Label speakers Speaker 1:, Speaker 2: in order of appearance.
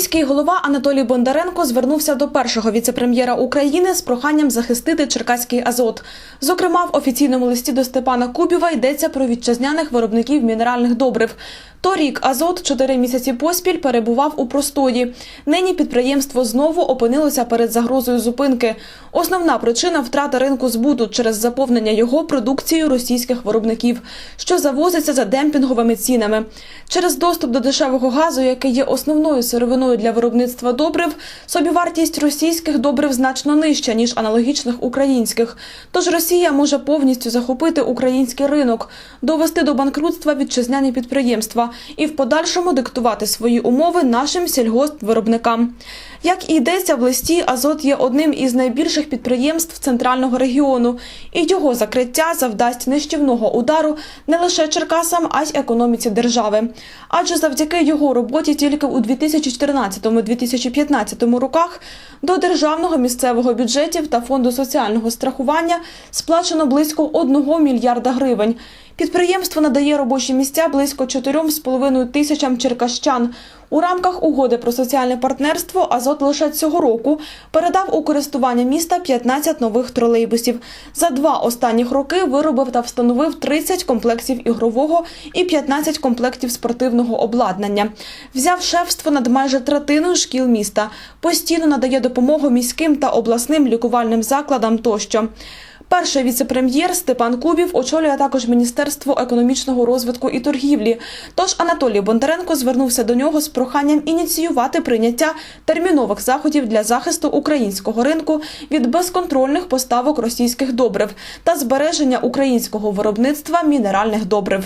Speaker 1: Міський голова Анатолій Бондаренко звернувся до першого віцепрем'єра України з проханням захистити Черкаський Азот. Зокрема, в офіційному листі до Степана Кубіва йдеться про вітчизняних виробників мінеральних добрив. Торік Азот чотири місяці поспіль перебував у простої. Нині підприємство знову опинилося перед загрозою зупинки. Основна причина втрата ринку збуту через заповнення його продукцією російських виробників, що завозиться за демпінговими цінами. Через доступ до дешевого газу, який є основною сировиною для виробництва добрив, собівартість російських добрив значно нижча ніж аналогічних українських. Тож Росія може повністю захопити український ринок, довести до банкрутства вітчизняні підприємства і в подальшому диктувати свої умови нашим сільгоспвиробникам. Як і йдеться в листі, Азот є одним із найбільших підприємств центрального регіону, і його закриття завдасть нищівного удару не лише Черкасам, а й економіці держави. Адже завдяки його роботі тільки у 2014-2015 роках до державного місцевого бюджетів та фонду соціального страхування сплачено близько 1 мільярда гривень. Підприємство надає робочі місця близько 4,5 тисячам черкащан. У рамках угоди про соціальне партнерство Азот лише цього року передав у користування міста 15 нових тролейбусів. За два останніх роки виробив та встановив 30 комплектів ігрового і 15 комплектів спортивного обладнання. Взяв шефство над майже третиною шкіл міста. Постійно надає допомогу міським та обласним лікувальним закладам тощо. Перший віцепрем'єр Степан Кубів очолює також Міністерство економічного розвитку і торгівлі. Тож Анатолій Бондаренко звернувся до нього з проханням ініціювати прийняття термінових заходів для захисту українського ринку від безконтрольних поставок російських добрив та збереження українського виробництва мінеральних добрив.